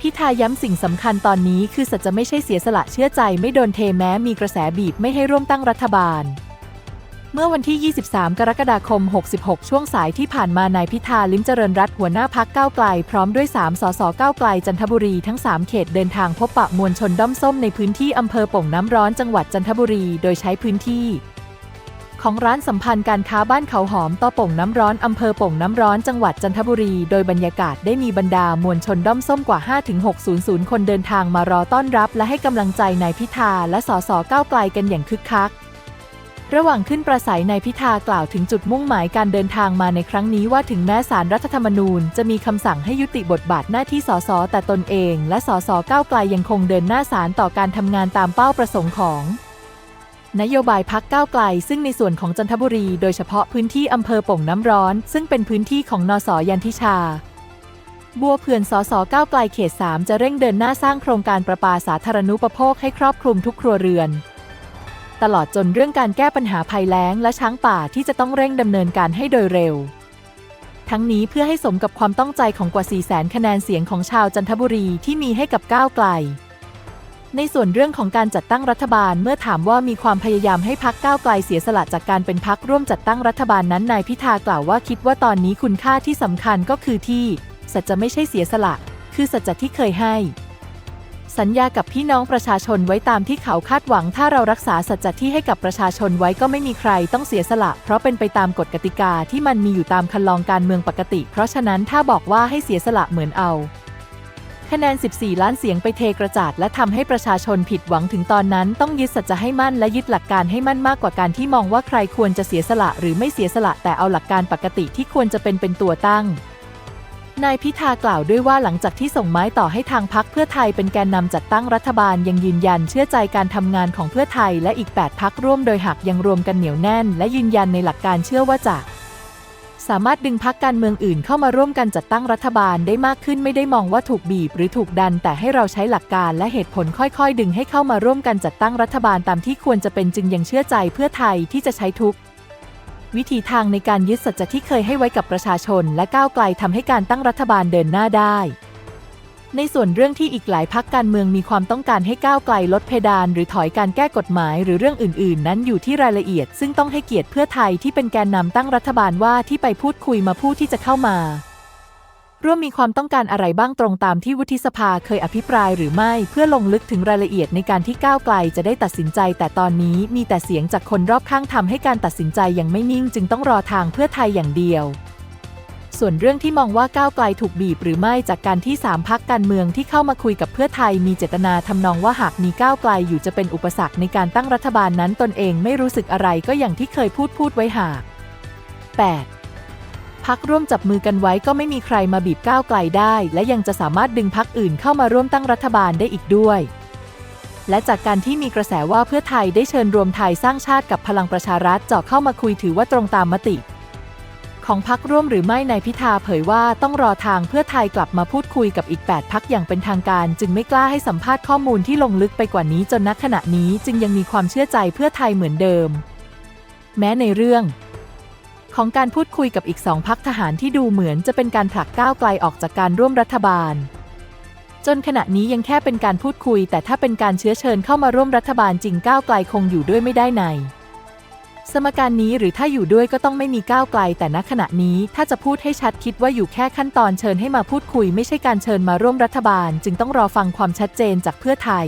พิธาย้ำสิ่งสำคัญตอนนี้คือสัจจะไม่ใช่เสียสละเชื่อใจไม่โดนเทแม้มีกระแสบีบไม่ให้ร่วมตั้งรัฐบาล เมื่อวันที่ 23 กรกฎาคม 66 ช่วงสายที่ผ่านมานายพิธาลิ้มเจริญรัตหัวหน้าพักก้าวไกล พร้อมด้วย 3 สสก้าวไกลจันทบุรีทั้ง 3 เขตเดินทางพบปะมวลชนด้อมส้มในพื้นที่อำเภอป่งน้ำร้อนจังหวัดจันทบุรี โดยใช้พื้นที่ ของร้านสัมพันธ์การค้าบ้านเขาหอมต่อป่งน้ำร้อนอำเภอป่งน้ำร้อนจังหวัดจันทบุรี โดยบรรยากาศได้มีบรรดามวลชนด้อมส้มกว่า 5-600 คนเดินทางมารอต้อนรับและให้กำลังใจนายพิธาและสสก้าวไกลกันอย่างคึกคัก ระหว่างขึ้นประสัยนายพิธากล่าวถึงจุดมุ่งหมายการเดินทางมาในครั้งนี้ว่าถึงแม้สารรัฐธรรมนูญ จะมีคำสั่งให้ยุติบทบาทหน้าที่สสแต่ตนเอง และสสก้าวไกลยังคงเดินหน้าสารต่อการทำงานตามเป้าประสงค์ของ นโยบายพักก้าวไกล ซึ่งในส่วนของจันทบุรี โดยเฉพาะพื้นที่อำเภอโป่งน้ำร้อน ซึ่งเป็นพื้นที่ของนสยันทิชา บัวเผื่อนสสก้าวไกลเขต 3 จะเร่งเดินหน้าสร้างโครงการประปาสาธารณูปโภคให้ครอบคลุมทุกครัวเรือน ตลอดจนเรื่องการแก้ปัญหาภัยแล้งและช้างป่าที่จะต้องเร่งดำเนินการให้โดยเร็ว ทั้งนี้เพื่อให้สมกับความต้องใจของกว่า 4 0 0 0 0 0คะแนนเสียงของชาวจันทบุรีที่มีให้กับก้าวไกล ในส่วนเรื่องของการจัดตั้งรัฐบาลเมื่อถามว่ามีความพยายามให้พักก้าวไกลเสียสละจากการเป็นพักร่วมจัดตั้งรัฐบาลนั้นนายพิธากล่าวว่าคิดว่าตอนนี้คุณค่าที่สำคัญก็คือที่ สัจจะไม่ใช่เสียสละ คือสัจจะที่เคยให้ สัญญากับพี่น้องประชาชนไว้ตามที่เขาคาดหวัง ถ้าเรารักษาสัจจะที่ให้กับประชาชนไว้ก็ไม่มีใครต้องเสียสละ เพราะเป็นไปตามกฎกติกาที่มันมีอยู่ตามคันลองการเมืองปกติ เพราะฉะนั้นถ้าบอกว่าให้เสียสละเหมือนเอา คะแนน 14 ล้านเสียงไปเทกระจาด และทำให้ประชาชนผิดหวังถึงตอนนั้น ต้องยึดสัจจะให้มั่นและยึดหลักการให้มั่นมากกว่าการที่มองว่าใครควรจะเสียสละหรือไม่เสียสละแต่เอาหลักการปกติที่ควรจะเป็นเป็นตัวตั้งนายพิธากล่าวด้วยว่าหลังจากที่ส่งไม้ต่อให้ทางพักเพื่อไทยเป็นแกนนำจัดตั้งรัฐบาลยังยืนยันเชื่อใจการทำงานของเพื่อไทยและอีก 8 พักร่วมโดยหากยังรวมกันเหนียวแน่น และยืนยันในหลักการเชื่อว่าจะ สามารถดึงพักการเมืองอื่นเข้ามาร่วมกันจัดตั้งรัฐบาลได้มากขึ้นไม่ได้มองว่าถูกบีบหรือถูกดัน แต่ให้เราใช้หลักการและเหตุผลค่อยๆ ดึงให้เข้ามาร่วมกันจัดตั้งรัฐบาลตามที่ควรจะเป็นจึงยังเชื่อใจเพื่อไทยที่จะใช้ทุกวิธีทางในการยึดสัจจะที่เคยให้ไว้กับประชาชน และก้าวไกลทำให้การตั้งรัฐบาลเดินหน้าได้ ในส่วนเรื่องที่อีกหลายพักการเมืองมีความต้องการให้ก้าวไกลลดเพดาน หรือถอยการแก้กฎหมาย หรือเรื่องอื่น ๆ นั้นอยู่ที่รายละเอียด ซึ่งต้องให้เกียรติเพื่อไทยที่เป็นแกนนำตั้งรัฐบาลว่าที่ไปพูดคุยมาผู้ที่จะเข้ามา ร่วมมีความต้องการอะไรบ้างตรงตามที่วุฒิสภาเคยอภิปรายหรือไม่เพื่อลงลึกถึงรายละเอียดในการที่ก้าวไกลจะได้ตัดสินใจ แต่ตอนนี้มีแต่เสียงจากคนรอบข้างทำให้การตัดสินใจยังไม่นิ่ง จึงต้องรอทางเพื่อไทยอย่างเดียว ส่วนเรื่องที่มองว่าก้าวไกลถูกบีบหรือไม่จากการที่ 3พักการเมืองที่เข้ามาคุยกับเพื่อไทยมีเจตนาทำนองว่าหากมีก้าวไกลอยู่จะเป็นอุปสรรคในการตั้งรัฐบาลนั้นตนเองไม่รู้สึกอะไรก็อย่างที่เคยพูดพูดไว้หาก 8. พักร่วมจับมือกันไว้ก็ไม่มีใครมาบีบก้าวไกลได้ และยังจะสามารถดึงพักอื่นเข้ามาร่วมตั้งรัฐบาลได้อีกด้วยและจากการที่มีกระแสว่าเพื่อไทยได้เชิญรวมไทยสร้างชาติกับพลังประชารัฐเจาะเข้ามาคุยถือว่าตรงตามมติ ของพักร่วมหรือไม่นายพิธาเผยว่าต้องรอทางเพื่อไทยกลับมาพูดคุยกับอีก 8 พักอย่างเป็นทางการ จึงไม่กล้าให้สัมภาษณ์ข้อมูลที่ลงลึกไปกว่านี้จนณขณะนี้จึงยังมีความเชื่อใจเพื่อไทยเหมือนเดิม แม้ในเรื่องของการพูดคุยกับอีกสองพักทหารที่ดูเหมือนจะเป็นการผลักก้าวไกลออกจากการร่วมรัฐบาล จนขณะนี้ยังแค่เป็นการพูดคุย แต่ถ้าเป็นการเชื้อเชิญเข้ามาร่วมรัฐบาลจริงก้าวไกลคงอยู่ด้วยไม่ได้ใน สมการนี้หรือถ้าอยู่ด้วยก็ต้องไม่มีก้าวไกล แต่ณขณะนี้ถ้าจะพูดให้ชัดคิดว่าอยู่แค่ขั้นตอนเชิญให้มาพูดคุย ไม่ใช่การเชิญมาร่วมรัฐบาล จึงต้องรอฟังความชัดเจนจากเพื่อไทย